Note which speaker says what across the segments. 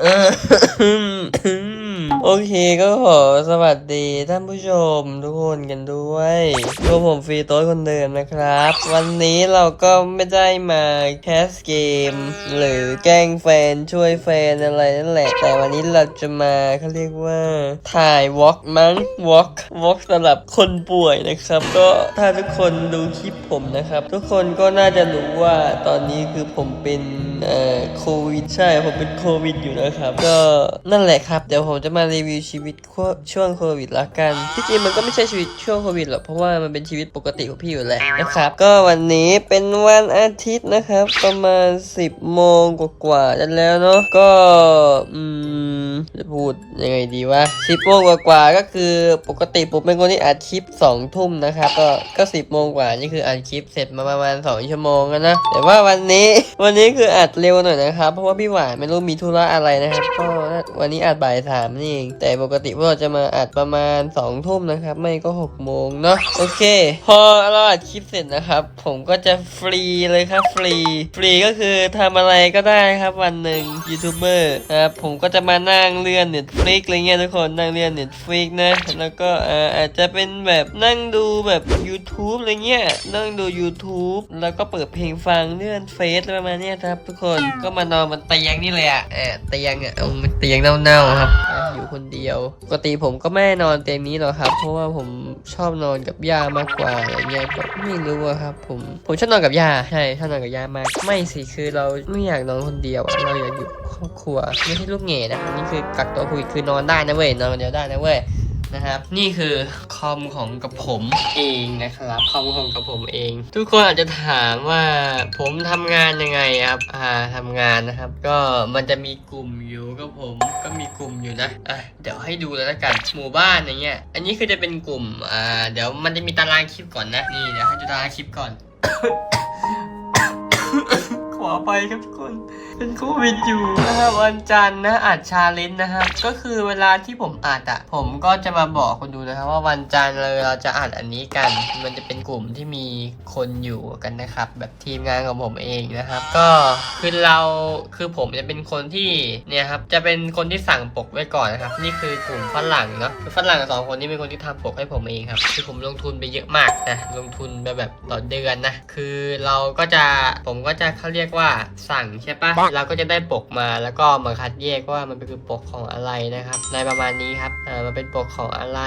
Speaker 1: เออโอเคก็ขอสวัสดีท่านผู้ชมทุกคนกันด้วยพวผมฟรีโต้คนเดิมนะครับ วันนี้เราก็ไม่ได้มาแคสเกม หรือแกล้งแฟนช่วยแฟนอะไรนั่นแหละ แต่วันนี้เราจะมาเขาเรียกว่า ถ่ายวอล์กมั้งวอล์กวอล์กสำหรับคนป่วยนะครับ ก็ถ้าทุกคนดูคลิปผมนะครับ ทุกคนก็น่าจะรู้ว่าตอนนี้คือผมเป็นเอ่อโควิดใช่ผมเป็นโควิดอยู่นะครับ ก็นั่นแหละครับ เดี๋ยวผมจะมารีวิวชีวิตช่วงโควิดละกันที่จริงมันก็ไม่ใช่ชีวิตช่วงโควิดหรอกเพราะว่ามันเป็นชีวิตปกติของพี่อยู่แหละนะครับ ก็วันนี้เป็นวันอาทิตย์นะครับ ประมาณ 10โมงกว่าๆกันแล้วเนาะก็อืม จะพูดยังไงดีวะ10โมงกว่าก็คือปกติผมเป็นคนที่อัดคลิป2ทุ่มนะครับ ก็ก็10โมงกว่านี่คืออัดคลิปเสร็จมาประมาณ2ชั่วโมงแล้วนะ แต่ว่าวันนี้วันนี้คืออัดเร็วหน่อยนะครับ เพราะว่าพี่หวานไม่รู้มีธุระอะไรนะครับก็วันนี้อัดบ่ายสามนี่เองแต่ปกติพวกเราจะมาอัดประมาณ2องทุ่มนะครับ ไม่ก็6กโมงเนาะโอเค พอเราอัดคลิปเสร็จนะครับ ผมก็จะฟรีเลยครับฟรี ฟรีก็คือทำอะไรก็ได้ครับวันหนึ่งยูทูบเบอร์นะครับผมก็จะมานั่งเลื่อนเน็ตฟลิกอะไรเงี้ยทุกคนนั่งเลื่อนเน็ตฟลิกนะ แล้วก็อาจจะเป็นแบบนั่งดูแบบ YouTube อะไรเงี้ยนั่งดู YouTube แล้วก็เปิดเพลงฟังเลื่อนเฟซประมาณเนี้ยครับ ทุกคนก็มานอนบนเตียงนี่เลยอะเออเตียงอะเอามันเตียงเน่าๆครับ อยู่คนเดียว ปกติผมก็ไม่นอนเตียงนี้หรอกครับ เพราะว่าผมชอบนอนกับย่ามากกว่าอะไรเงี้ยก็ไม่รู้อะครับ ผมผมชอบนอนกับย่าใช่ชอบนอนกับย่ามาก ไม่สิคือเราไม่อยากนอนคนเดียวอะเราอยากอยู่ครอบครัวไม่ใช่ลูกเหง่นะนี่คือกักตัวคุยคือนอนได้นะเว้ยนอนคนเดียวได้นะเว้ย นะครับ นี่คือคอมของกับผมเองนะครับคอมของกับผมเอง ทุกคนอาจจะถามว่าผมทำงานยังไงครับอ่าทำงานนะครับ ก็มันจะมีกลุ่มอยู่กับผมก็มีกลุ่มอยู่นะอะเดี๋ยวให้ดูแล้วกันหมู่บ้านอย่างเงี้ยอันนี้คือจะเป็นกลุ่มอ่าเดี๋ยวมันจะมีตารางคลิปก่อนนะนี่เดี๋ยวให้ดูตารางคลิปก่อนขอไปครับทุกคน เป็นโควิดอยู่นะครับวันจันทร์นะอัดชาเลนจ์นะครับ ก็คือเวลาที่ผมอัดอะผมก็จะมาบอกคนดูนะครับ ว่าวันจันทร์เราเราจะอัดอันนี้กัน มันจะเป็นกลุ่มที่มีคนอยู่กันนะครับ แบบทีมงานของผมเองนะครับ ก็คือเราคือผมจะเป็นคนที่เนี่ยครับจะเป็นคนที่สั่งปกไว้ก่อนนะครับ นี่คือกลุ่มฝรั่งเนาะคือฝรั่งสองคนนี้เป็นคนที่ทำปกให้ผมเองครับคือผมลงทุนไปเยอะมากนะลงทุนไปแบบต่อเดือนนะคือเราก็จะผมก็จะเขาเรียกว่าสั่งใช่ปะเราก็จะได้ปกมาแล้วก็มาคัดแยกว่ามันเป็นปกของอะไรนะครับ ในประมาณนี้ครับอ่ามันเป็นปกของอะไร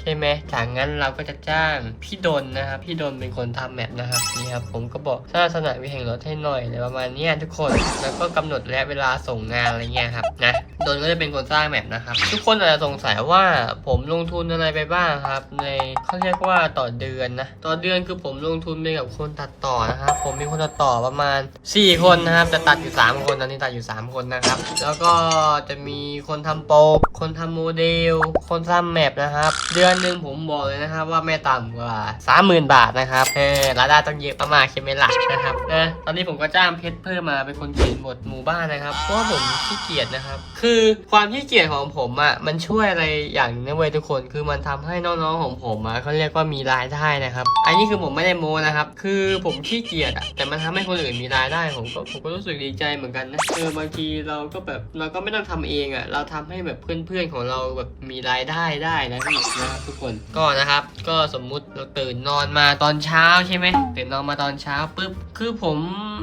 Speaker 1: ใช่ไหมจากนั้นเราก็จะจ้างพี่ดนนะครับ พี่ดนเป็นคนทำแมปนะครับนี่ครับผมก็บอกสร้างสนามวิแห่งรถให้หน่อยอะไรประมาณนี้ทุกคน แล้วก็กำหนดระยะเวลาส่งงานอะไรเงี้ยครับนะ ดนก็จะเป็นคนสร้างแมปนะครับ ทุกคนอาจจะสงสัยว่าผมลงทุนอะไรไปบ้างครับ ในเขาเรียกว่าต่อเดือนนะต่อเดือนคือผมลงทุนไปกับคนตัดต่อนะครับผมมีคนตัดต่อประมาณ 4 คนนะครับแต่ตัดอยู่ 3 คนตอนนี้ตัดอยู่ 3 คนนะครับ แล้วก็จะมีคนทำโปกคนทำโมเดล คนทำแมปนะครับ เดือนหนึ่งผมบอกเลยนะครับว่าไม่ต่ำกว่า 30,000 บาทนะครับเออรายได้ต้องเยอะประมากๆใช่ไหมล่ะนะครับนะตอนนี้ผมก็จ้างเพชรเพิ่มมาเป็นคนเขียนบทหมู่บ้านนะครับเพราะผมขี้เกียจนะครับคือความขี้เกียจของผมอะมันช่วยอะไรอย่างนึงนะเว้ยทุกคนคือมันทำให้น้องๆของผมอะเขาเรียกว่ามีรายได้นะครับอันนี้คือผมไม่ได้โมนะครับคือผมขี้เกียจอะแต่มันทำให้คนอื่นมีรายได้ผมก็ผมก็รู้สึกดีใจเหมือนกันนะเออบางทีเราก็แบบเราก็ไม่ต้องทำเองอะเราทำให้แบบเพื่อนๆของเราแบบมีรายได้ได้นะพี่นะครับทุกคนก็นะครับ ก็สมมุติเราตื่นนอนมาตอนเช้าใช่ไหมตื่นนอนมาตอนเช้าปุ๊บคือผม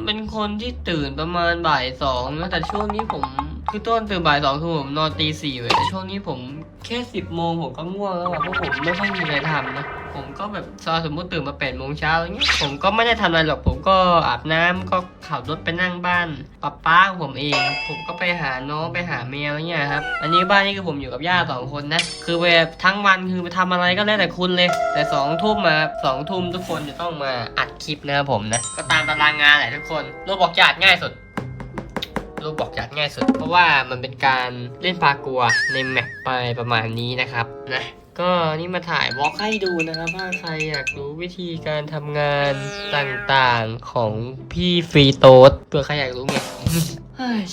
Speaker 1: เป็นคนที่ตื่นประมาณบ่ายสองนะแต่ช่วงนี้ผม คือต้นตื่นบ่ายสองคือผมนอนตีสี่เลยแต่ช่วงนี้ผมแค่สิบโมงผมก็ง่วงแล้วอะเพราะผมไม่ค่อยมีอะไรทำนะผมก็แบบสมมติตื่นมาแปดโมงเช้าอย่างเงี้ยผมก็ไม่ได้ทำอะไรหรอกผมก็อาบน้ำก็ขับรถไปนั่งบ้านป้าป้าของผมเอง ผมก็ไปหาน้องไปหาแมวอย่างเงี้ยครับอันนี้บ้านนี่คือผมอยู่กับย่าสองคนนะคือแบบทั้งวันคือไปทำอะไรก็แล้วแต่คุณเลย แต่สองทุ่มมาสองทุ่มทุกคนจะต้องมาอัดคลิปนะครับผมนะก็ตามตารางงานแหละทุกคนโรบอกจะอัดง่ายสุด รูปบอกยัดง่ายสุด เพราะว่ามันเป็นการเล่นปากัวในแมปไปประมาณนี้นะครับนะก็นี่มาถ่ายวอล์กให้ดูนะครับถ้าใครอยากรู้วิธีการทำงานต่างๆของพี่ฟรีโต๊ดเผื่อใครอยากรู้ไงเฮ้ย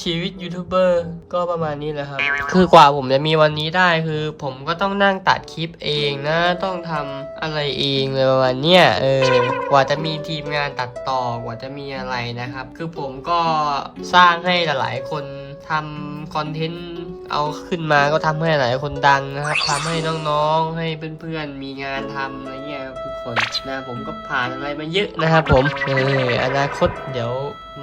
Speaker 1: ชีวิตยูทูบเบอร์ก็ประมาณนี้แหละครับ คือกว่าผมจะมีวันนี้ได้คือ ผมก็ต้องนั่งตัดคลิปเองนะ ต้องทำอะไรเองเลยประมาณเนี้ยเออกว่าจะมีทีมงานตัดต่อกว่าจะมีอะไรนะครับ คือผมก็สร้างให้หลายๆคนทำคอนเทนต์เอาขึ้นมาก็ทำให้หลายคนดังนะครับทำให้น้องๆ ให้เพื่อนๆ มีงานทำอะไรเงี้ยทุกคนนะผมก็ผ่านอะไรมาเยอะนะครับผมเอออนาคตเดี๋ยว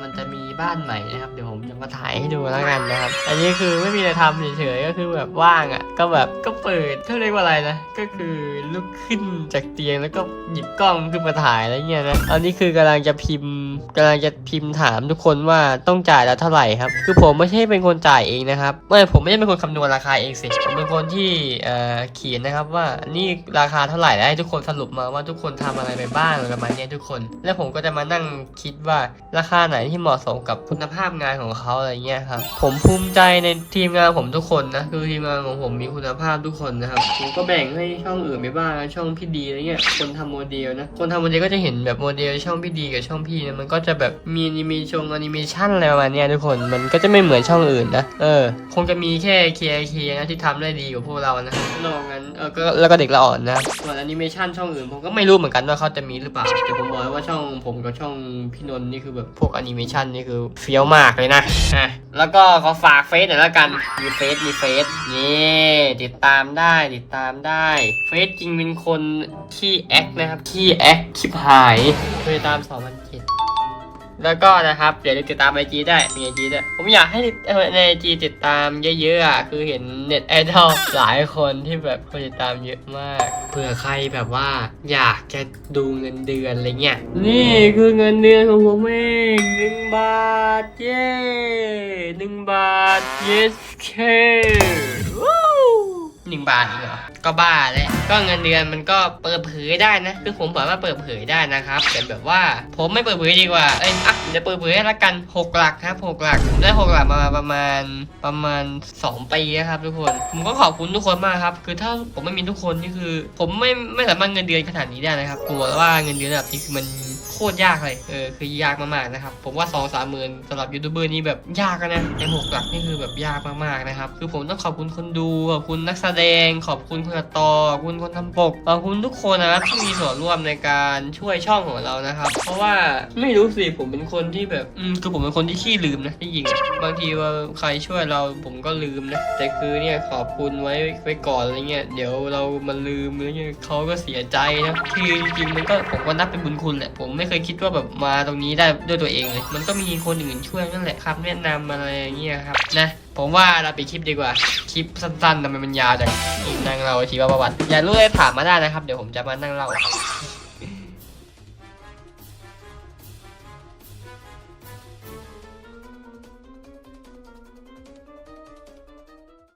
Speaker 1: มันจะมีบ้านใหม่นะครับ เดี๋ยวผมจะมาถ่ายให้ดูแล้วกันนะครับ อันนี้คือไม่มีอะไรทำเฉยๆก็คือแบบว่างอะ ก็แบบก็เปิดเขาเรียกว่าอะไรนะ ก็คือลุกขึ้นจากเตียงแล้วก็หยิบกล้องขึ้นมาถ่ายอะไรเงี้ยนะ อันนี้คือกำลังจะพิมพ์กำลังจะพิมพ์ถามทุกคนว่าต้องจ่ายแล้วเท่าไหร่ครับ คือผมไม่ใช่เป็นคนจ่ายเองนะครับ ไม่ผมไม่ได้เป็นคนคำนวณราคาเองสิผมเป็นคนที่เอ่อเขียนนะครับว่านี่ราคาเท่าไหร่แล้วให้ทุกคนสรุปมาว่าทุกคนทำอะไรไปบ้างประมาณนี้ทุกคน แล้วผมก็จะมานั่งคิดว่าราคาไหนที่เหมาะสมกับคุณภาพงานของเขาอะไรเงี้ยครับผมภูมิใจในทีมงานผมทุกคนนะคือทีมงานของผมมีคุณภาพทุกคนนะครับผมก็แบ่งให้ช่องอื่นไปบ้างนะช่องพี่ดีอะไรเงี้ยคนทำโมเดลนะคนทำโมเดลก็จะเห็นแบบโมเดลช่องพี่ดีกับช่องพี่นะมันก็จะแบบมีแอนิเมชงแอนิเมชันอะไรประมาณเนี้ยทุกคนมันก็จะไม่เหมือนช่องอื่นนะเออคงจะมีแค่ KIK นะที่ทำได้ดีกว่าพวกเรานะนอกนั้นเออก็แล้วก็เด็กละอ่อนนะส่วนแอนิเมชันช่องอื่นผมก็ไม่รู้เหมือนกันว่าเขาจะมีหรือเปล่าแต่ผมบอกเลยว่าช่องผมกับช่องพี่นนท์นี่คือแบบพวกแอนิเมชันนี่คือเฟี้ยวมากเลยนะอะแล้วก็ขอฝากเฟซหน่อยละกัน มีเฟซ มีเฟซ นี่ติดตามได้ ติดตามได้ เฟซจริงเป็นคนขี้แอคนะครับ ขี้แอคคลิปหายเคยตาม2007 แล้วก็นะครับเดี๋ยวติดตามไอจีได้มีไอจีด้วยผมอยากให้ในไอจีติดตามเยอะๆอะคือเห็นเน็ตไอดอลหลายคนที่แบบคนติดตามเยอะมากเผื่อใครแบบว่า อยากจะดูเงินเดือนอะไรเงี้ยนี่คือเงินเดือนของผมเองหนึ่งบาทเย้หนึ่งบาท yes k วู้หนึ่งบาทอีกเหรอ ก็บ้าแหละก็เงินเดือนมันก็เปิดเผยได้นะ คือผมบอกว่าเปิดเผยได้นะครับแต่แบบว่าผมไม่เปิดเผยดีกว่าเอ้ยอะเดี๋ยวเปิดเผยให้ละกันหกหลักครับหกหลักผมได้หกหลักมาประมาณประมาณสองปีนะครับทุกคนผมก็ขอบคุณทุกคนมากครับ คือถ้าผมไม่มีทุกคนนี่คือ ผมไม่ไม่สามารถเงินเดือนขนาดนี้ได้นะครับกลัวว่าเงินเดือนแบบนี้คือมัน คตรยากเลย เออคือยากมากๆนะครับ ผมว่าสองสามหมื่นสำหรับยูทูบเบอร์นี่แบบยากนะในหกหลักนี่คือแบบยากมากๆนะครับ คือผมต้องขอบคุณคนดูขอบคุณนักแสดง ขอบคุณคนตัดต่อขอบคุณคนทำปกขอบคุณทุกคนนะครับที่มีส่วนร่วมในการช่วยช่องของเรานะครับ เพราะว่าไม่รู้สิผมเป็นคนที่แบบอืมคือผมเป็นคนที่ขี้ลืมนะที่จริงบางทีว่าใครช่วยเราผมก็ลืมนะแต่คือเนี่ยขอบคุณไว้ไว้ก่อนอะไรเงี้ยเดี๋ยวเรามาลืมอะไรเงี้ยเขาก็เสียใจนะคือจริงๆมันก็ผมก็นับเป็นบุญคุณแหละผมไม่เคยคิดว่าแบบมาตรงนี้ได้ด้วยตัวเองเลย มันก็มีคนอื่นช่วยนั่นแหละครับ แนะนำอะไรอย่างเงี้ยครับนะ ผมว่าเราไปคลิปดีกว่า คลิปสั้นๆทำไมมันยาวจังนั่งเราชีวประวัติ อยากรู้อะไรถามมาได้นะครับ เดี๋ยวผมจะมานั่งเล่า